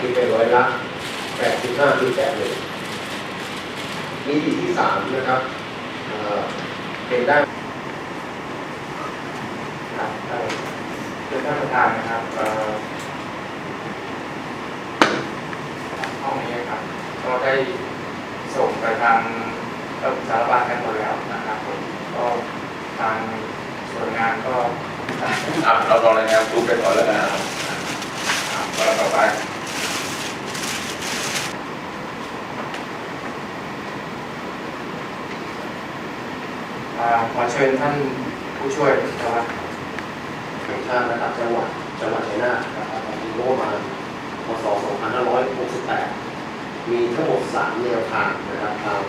มีเป็นร้อยละแปดสิบห้าจุดแปดเลยมีดีที่สามนะครับเเป็นได้ครับเอ่อคือท่านประธานนะครับห้องนี้ครับ ก็ได้ส่งไปทางเอ่อสารบัญกันหมดแล้วนะครับผมก็ทางส่วนงานก็เราลองรายงานดูไปก่อนแล้วนะแล้วต่อไป ขอเชิญท่านผู้ช่วยนะครับแห่งชาติระดับจังหวัดจังหวัดชัยนาทนะครับมีงบประมาณพศ2568 มีทั้งหมด3แนวทางนะครับตาม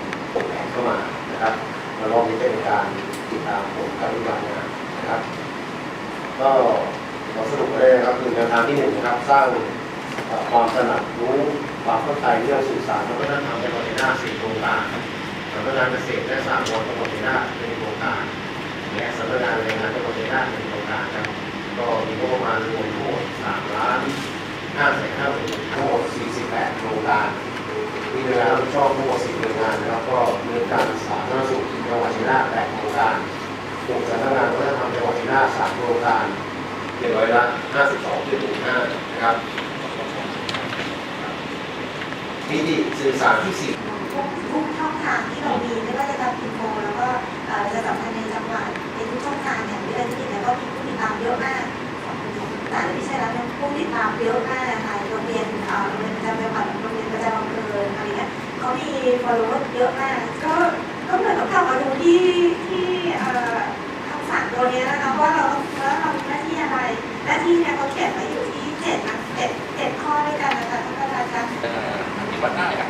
แผนเข้ามานะครับแล้วรอบนี้เป็นการติดตามผลการปฏิบัติงานนะครับก็ขอสรุปเลยนะครับคือแนวทางที่หนึ่งนะครับสร้างความตระหนักรู้ความเข้าใจเรื่องสื่อสารและวัฒนธรรมในจังหวัดชัยนาทสี่โครงการำนักงานเกษตรและสหกรณ์จังหวัดชัยนาทเป็นโครงการและสำนักงานแรงงานจังหวัดชัยนาทเป็นโครงการครับก็มีงบประมาณรวมทั้งหมด3ล้าน5แสน5หมื่นทั้งหมด48 โครงการมีหน่วยงานรับผิดชอบทั้งหมด10หน่วยงานนะครับก็มีการสาธารณสุขจังหวัดชัยนาท8โครงการกลุ่มสำนักงานวัฒนธรรมจังหวัดชัยนาท3โครงการเป็นร้ละ52.15นะครับมิติสื่อสารที่สิบทุกทุกช่องทาง ติดตามเยอะมากค่ะโรงเรียนเอ่อโรงเรียนประจำจังหวัดโรงเรียนประจำอำเภออะไรเงี้ยเขามี follower เยอะมาก ก็ก็เหมือนกับกลับมาดูที่ที่เอ่อคำสั่งตัวเนี้ยนะคะว่าเราว่าเรามีหน้าที่อะไรหน้าที่เนี่ยเขาเขียนไว้อยู่ที่เจ็ดนะเจ็ดเจ็ดข้อด้วยกันนะคะท่านประธานคะเอ่อปฏิบัติได้อะ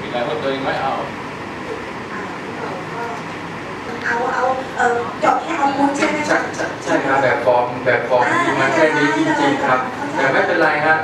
มีอะไรเพิ่มเติมไหมเอาเอาเอาเออจบแค่เอามุดใช่ไหม ใช่คะใช่ใช่ครับแบบฟอร์มแบบฟอร์มมีมาแค่นี้จริงๆครับ แต่ไม่เป็นไรครับ